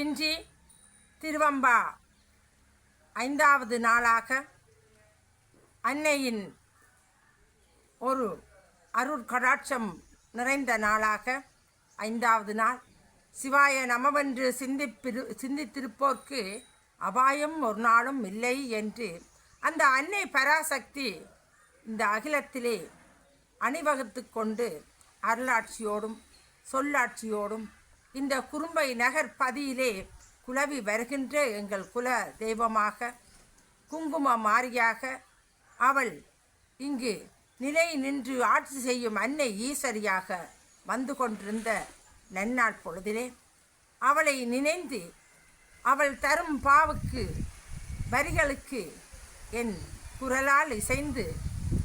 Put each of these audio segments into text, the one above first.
இன்றி திருவம்பா. ஐந்தாவது நாளாக அன்னையின் ஒரு அருட்கடாட்சம் நிறைந்த நாளாக ஐந்தாவது நாள். சிவாய நமவென்று சிந்திப்பிரு சிந்தித்திருப்போர்க்கு அபாயம் ஒரு நாளும் இல்லை என்று அந்த அன்னை பராசக்தி இந்த அகிலத்திலே அணிவகுத்து கொண்டு அருளாட்சியோடும் சொல்லாட்சியோடும் இந்த குறும்பை நகர் பதியிலே குலவி வருகின்ற எங்கள் குல தெய்வமாக குங்கும மாரியாக அவள் இங்கு நிலை நின்று ஆட்சி செய்யும் அன்னை ஈஸ்வரியாக வந்து கொண்டிருந்த நன்னாள் பொழுதிலே அவளை நினைந்து அவள் தரும் பாவுக்கு வரிகளுக்கு என் குரலால் இசைந்து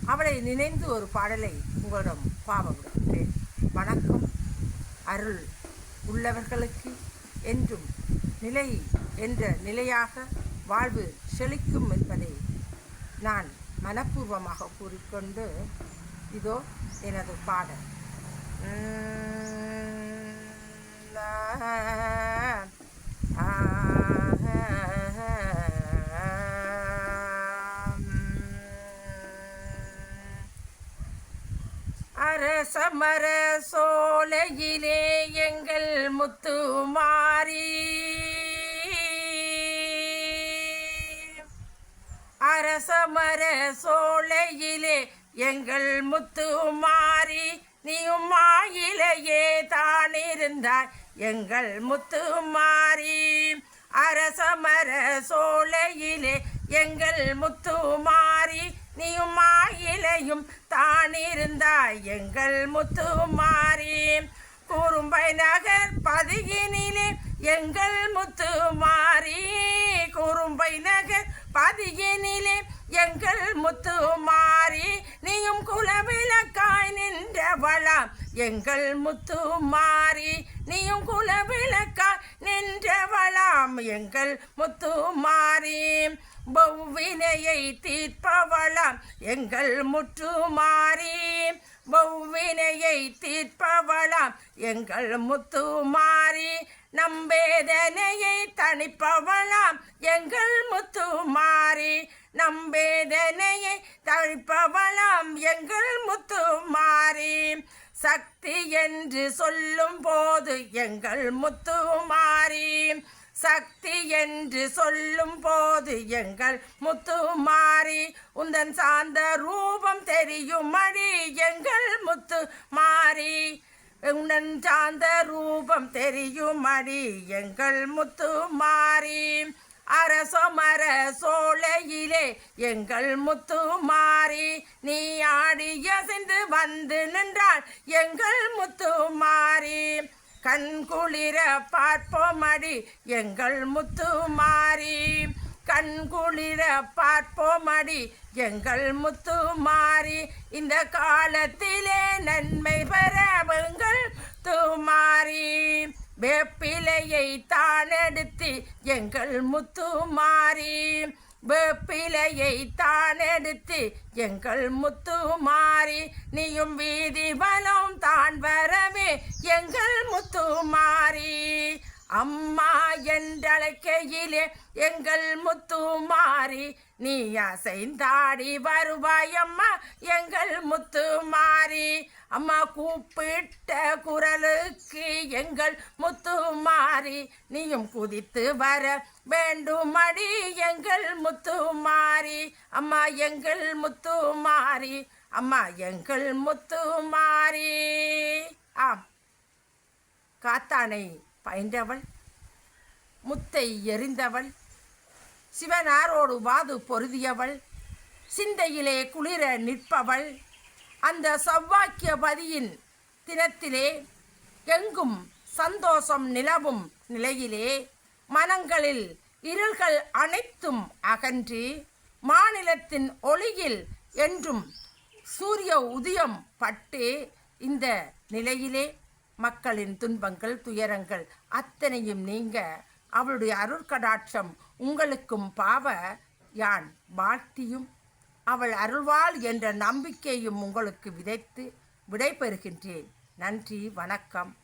அவளை நினைந்து ஒரு பாடலை உங்களிடம் பாவ வணக்கம். அருள் உள்ளவர்களுக்கு என்றும் நிலை என்ற நிலையாக வாழ்வு செழிக்கும் என்பதை நான் மனப்பூர்வமாக கூறிக்கொண்டு இதோ எனது பாடல். அரசமர சோலையிலே எங்கள் முத்து மாறி. அரசமர சோலையிலே எங்கள் முத்து மாறி. நீயும் மாயிலையே தான் இருந்தாய் எங்கள் முத்து மாறி. அரசமர சோலையிலே எங்கள் முத்து மாறி. நீயும் மாயிலையும் தானிருந்தாய் எங்கள் முத்து மாறி குறும்பை நகர் பதியினிலே எங்கள் முத்து மாறி குறும்பை நகர் பதியினிலே எங்கள் முத்து மாறி நீயும் குலவிளக்காய் நின்றவளாம் எங்கள் முத்து மாறி நீயும் குலவிளக்காய் நின்றவளாம் எங்கள் முத்து மாறி பௌவினையை தீர்ப்பவளாம் எங்கள் முற்றுமாறி பௌவினையை தீர்ப்பவளாம் எங்கள் முத்துமாறி நம் நம்பேதனையை தணிப்பவளாம் எங்கள் முத்துமாறி நம் நம்பேதனையை தணிப்பவளாம் எங்கள் முத்து மாறி. சக்தி என்று சொல்லும் போது எங்கள் முத்துமாறி சக்தி என்று சொல்லும் போது எங்கள் முத்து மாறி உந்தன் சார்ந்த ரூபம் தெரியும் அடி எங்கள் முத்து மாறி. உன்னன் சார்ந்த ரூபம் தெரியும் அடி எங்கள் முத்து மாறி. அரசமர சோலையிலே எங்கள் முத்து மாறி. நீ ஆடி அசைந்து வந்து நின்றால் எங்கள் முத்து மாறி. கண் குளிர பார்ப்போமடி எங்கள் முத்து மாறி. கண் குளிர பார்ப்போமடி எங்கள் முத்து மாறி. இந்த காலத்திலே நன்மை பெறவுங்கள் துமாறி. வேப்பிலையை தானெடுத்து எங்கள் முத்து மாறி. வேப்பிலையை தான் எடுத்து எங்கள் முத்து மாறி நீயும் வீதி வலம் தான் வரவே எங்கள் முத்து மாறி. அம்மா என்றழைக்கையிலே எங்கள் முத்து மாறி நீ அசைந்தாடி வருவாயம்மா எங்கள் முத்து அம்மா கூப்பிட்ட குரலுக்கு எங்கள் முத்து மாறி நீயும் குதித்து வர வேண்டுமடி எங்கள் முத்து மாறி. அம்மா எங்கள் முத்து மாறி அம்மா எங்கள் முத்து மாறி. ஆம். காத்தானை பயின்றவள் முத்தை எறிந்தவள் சிவனாரோடு வாது பொருதியவள் சிந்தையிலே குளிர நிற்பவள் அந்த சவ்வாக்கியபதியின் தினத்திலே எங்கும் சந்தோஷம் நிலவும் நிலையிலே மனங்களில் இருள்கள் அனைத்தும் அகன்று மாநிலத்தின் ஒளியில் என்றும் சூரிய உதயம் பட்டு இந்த நிலையிலே மக்களின் துன்பங்கள் துயரங்கள் அத்தனையும் நீங்க அவளுடைய அருட்கடாட்சம் உங்களுக்கும் பாவ யான் வாழ்த்தியும் அவள் அருள்வாள் என்ற நம்பிக்கையும் உங்களுக்கு விதைத்து விடைபெறுகின்றேன். நன்றி வணக்கம்.